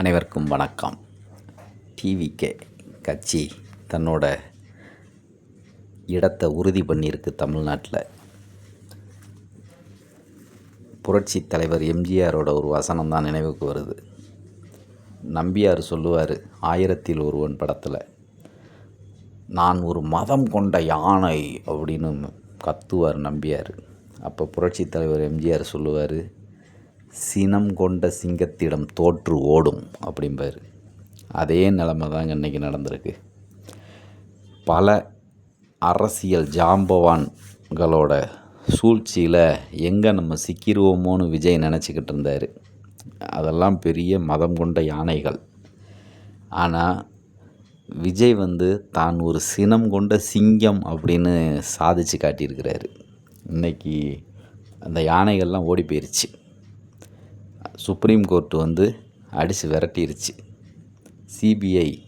அனைவருக்கும் வணக்கம். டிவிகே கட்சி தன்னோட இடத்தை உறுதி பண்ணியிருக்கு தமிழ்நாட்டில். புரட்சி தலைவர் எம்ஜிஆரோட ஒரு வசனம் தான் நினைவுக்கு வருது. நம்பியார் சொல்லுவார் ஆயிரத்தில் ஒருவன் படத்தில் நான் ஒரு மதம் கொண்ட யானை அப்படின்னு கத்துவார் நம்பியார். அப்போ புரட்சி தலைவர் எம்ஜிஆர் சொல்லுவார் சினம் கொண்ட சிங்கத்திடம் தோற்று ஓடும் அப்படிம்பார். அதே நிலமை தாங்க இன்றைக்கி நடந்திருக்கு. பல அரசியல் ஜாம்பவான்களோட சூழ்ச்சியில் எங்கே நம்ம சிக்கிடுவோமோன்னு விஜய் நினச்சிக்கிட்டு இருந்தார். அதெல்லாம் பெரிய மதம் கொண்ட யானைகள். ஆனால் விஜய் வந்து தான் ஒரு சினம் கொண்ட சிங்கம் அப்படின்னு சாதிச்சு காட்டியிருக்கிறாரு. இன்னைக்கு அந்த யானைகள்லாம் ஓடி போயிருச்சு. சுப்ரீம் கோர்ட் வந்து அடித்து விரட்டிருச்சு. சிபிஐ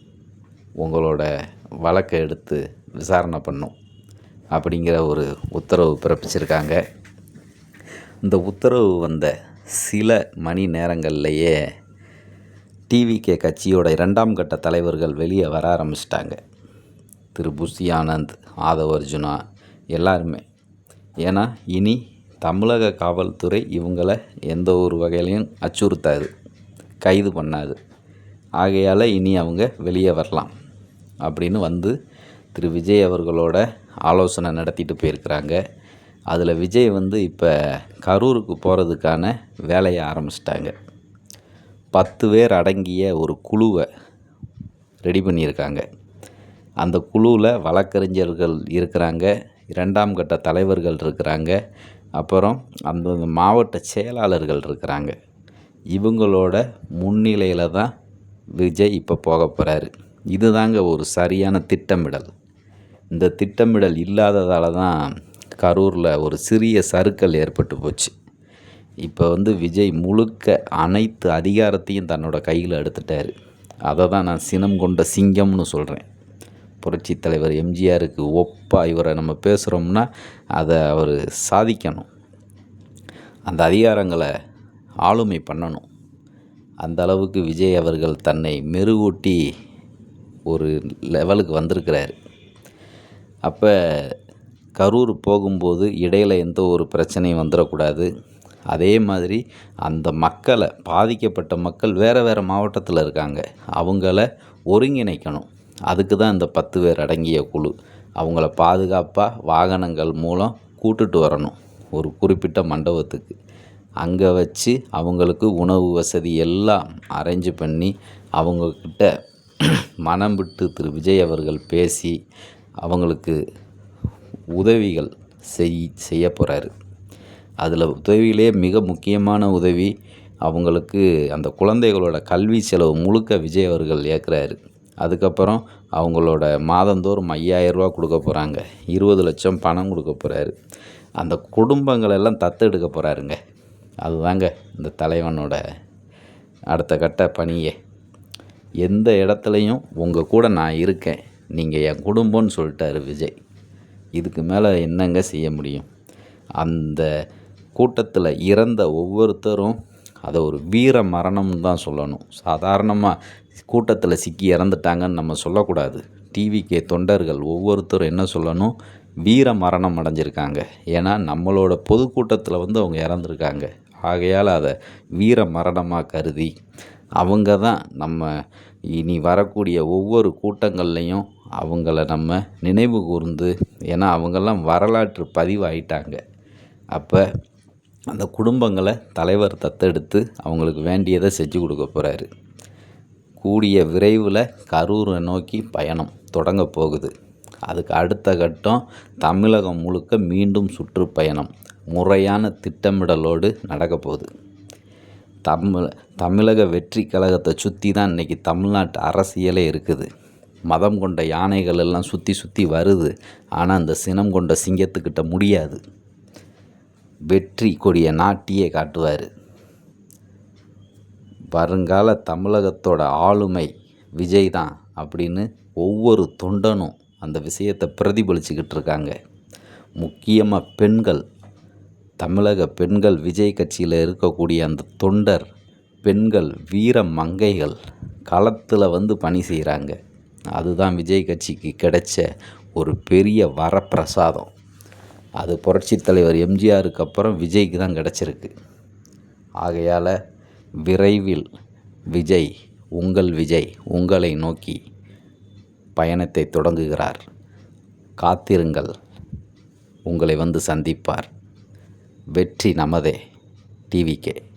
உங்களோட வழக்கை எடுத்து விசாரணை பண்ணும் அப்படிங்கிற ஒரு உத்தரவு பிறப்பிச்சிருக்காங்க. இந்த உத்தரவு வந்த சில மணி நேரங்கள்லையே டிவிகே கட்சியோட இரண்டாம் கட்ட தலைவர்கள் வெளியே வர ஆரம்பிச்சிட்டாங்க. திரு. புஷி ஆனந்த் ஆதவ் அர்ஜுனா எல்லாருமே. ஏன்னா இனி தமிழக காவல்துறை இவங்கள எந்த ஒரு வகையிலையும் அச்சுறுத்தாது கைது பண்ணாது. ஆகையால் இனி அவங்க வெளியே வரலாம் அப்படின்னு வந்து திரு. விஜய் அவர்களோட ஆலோசனை நடத்திட்டு போயிருக்கிறாங்க. அதில் விஜய் வந்து இப்போ கரூருக்கு போகிறதுக்கான வேலையை ஆரம்பிச்சிட்டாங்க. பத்து பேர் அடங்கிய ஒரு குழுவை ரெடி பண்ணியிருக்காங்க. அந்த குழுவில் வழக்கறிஞர்கள் இருக்கிறாங்க இரண்டாம் கட்ட தலைவர்கள் இருக்கிறாங்க அப்புறம் அந்தந்த மாவட்ட செயலாளர்கள் இருக்கிறாங்க. இவங்களோட முன்னிலையில் தான் விஜய் இப்போ போக போகிறாரு இதுதாங்க ஒரு சரியான திட்டமிடல். இந்த திட்டமிடல் இல்லாததால் தான் கரூரில் ஒரு சிறிய சறுக்கல் ஏற்பட்டு போச்சு. இப்போ வந்து விஜய் முழுக்க அனைத்து அதிகாரத்தையும் தன்னோட கையில் எடுத்துட்டார். அதை தான் நான் சினம் கொண்ட சிங்கம்னு சொல்கிறேன் புரட்சி தலைவர் எம்ஜிஆருக்கு ஒப்பாக இவரை நம்ம பேசுகிறோம்னா அதை அவர் சாதிக்கணும். அந்த அதிகாரங்களை ஆளுமை பண்ணணும். அந்த அளவுக்கு விஜய் அவர்கள் தன்னை மெருகூட்டி ஒரு லெவலுக்கு வந்திருக்கிறார். அப்போ கரூர் போகும்போது இடையில் எந்த ஒரு பிரச்சனையும் வந்துடக்கூடாது. அதே மாதிரி அந்த மக்களை பாதிக்கப்பட்ட மக்கள் வேறு வேறு மாவட்டத்தில் இருக்காங்க. அவங்கள ஒருங்கிணைக்கணும். அதுக்கு தான் இந்த பத்து பேர் அடங்கிய குழு. அவங்கள பாதுகாப்பாக வாகனங்கள் மூலம் கூட்டுட்டு வரணும் ஒரு குறிப்பிட்ட மண்டபத்துக்கு. அங்கே வச்சு அவங்களுக்கு உணவு வசதி எல்லாம் அரேஞ்சு பண்ணி அவங்கக்கிட்ட மனம் விட்டு திரு விஜய் அவர்கள் பேசி அவங்களுக்கு உதவிகள் செய் செய்ய போகிறாரு அதில் உதவியிலே மிக முக்கியமான உதவி அவங்களுக்கு அந்த குழந்தைகளோட கல்வி செலவு முழுக்க விஜய் அவர்கள் ஏற்கிறாரு அதுக்கப்புறம் அவங்களோட மாதந்தோறும் ஐயாயிரரூவா கொடுக்க போகிறாங்க இருபது லட்சம் பணம் கொடுக்க போகிறாரு அந்த குடும்பங்களெல்லாம் தத்தெடுக்க போகிறாருங்க அதுதாங்க இந்த தலைவனோட அடுத்த கட்ட பணியே. எந்த இடத்துலையும் உங்கள் கூட நான் இருக்கேன். நீங்கள் என் குடும்பம்னு சொல்லிட்டாரு விஜய். இதுக்கு மேலே என்னங்க செய்ய முடியும்? அந்த கூட்டத்தில் இறந்த ஒவ்வொருத்தரும் அதை ஒரு வீர மரணம்னு தான் சொல்லணும். சாதாரணமாக கூட்டத்தில் சிக்கி இறந்துட்டாங்கன்னு நம்ம சொல்லக்கூடாது. டிவிக்கே தொண்டர்கள் ஒவ்வொருத்தரும் என்ன சொல்லணும்? வீர மரணம் அடைஞ்சிருக்காங்க. ஏன்னா நம்மளோட பொதுக்கூட்டத்தில் வந்து அவங்க இறந்துருக்காங்க. ஆகையால் அதை வீர மரணமாக கருதி அவங்க தான் நம்ம இனி வரக்கூடிய ஒவ்வொரு கூட்டங்கள்லையும் அவங்கள நம்ம நினைவு கூர்ந்து ஏன்னா அவங்கெல்லாம் வரலாற்று பதிவாயிட்டாங்க. அப்போ அந்த குடும்பங்களை தலைவர் தத்தெடுத்து அவங்களுக்கு வேண்டியதை செஞ்சு கொடுக்க போகிறாரு கூடிய விரைவில் கரூரை நோக்கி பயணம் தொடங்க போகுது. அதுக்கு அடுத்த கட்டம் தமிழகம் முழுக்க மீண்டும் சுற்றுப்பயணம் முறையான திட்டமிடலோடு நடக்க போகுது. தமிழ் தமிழக வெற்றி கழகத்தை சுற்றி தான் இன்றைக்கி தமிழ்நாட்டு அரசியலே இருக்குது. மதம் கொண்ட யானைகள் எல்லாம் சுற்றி சுற்றி வருது. ஆனால் அந்த சினம் கொண்ட சிங்கத்துக்கிட்ட முடியாது. வெற்றி கொடியை நாட்டியே காட்டுவார். வருங்கால தமிழகத்தோட ஆளுமை விஜய் தான் அப்படின்னு ஒவ்வொரு தொண்டனும் அந்த விஷயத்தை பிரதிபலிச்சுக்கிட்டு இருக்காங்க. முக்கியமாக பெண்கள். தமிழக பெண்கள் விஜய் கட்சியில் இருக்கக்கூடிய அந்த தொண்டர் பெண்கள் வீர மங்கைகள் களத்தில் வந்து பணி செய்கிறாங்க அதுதான் விஜய் கட்சிக்கு கிடைச்ச ஒரு பெரிய வரப்பிரசாதம். அது புரட்சித் தலைவர் எம்ஜிஆருக்கு அப்புறம் விஜய்க்கு தான் கிடச்சிருக்கு. ஆகையால் விரைவில் விஜய் உங்கள் விஜய் உங்களை நோக்கி பயணத்தை தொடங்குகிறார். காத்திருங்கள் உங்களை வந்து சந்திப்பார். வெற்றி நமதே. டிவிக்கே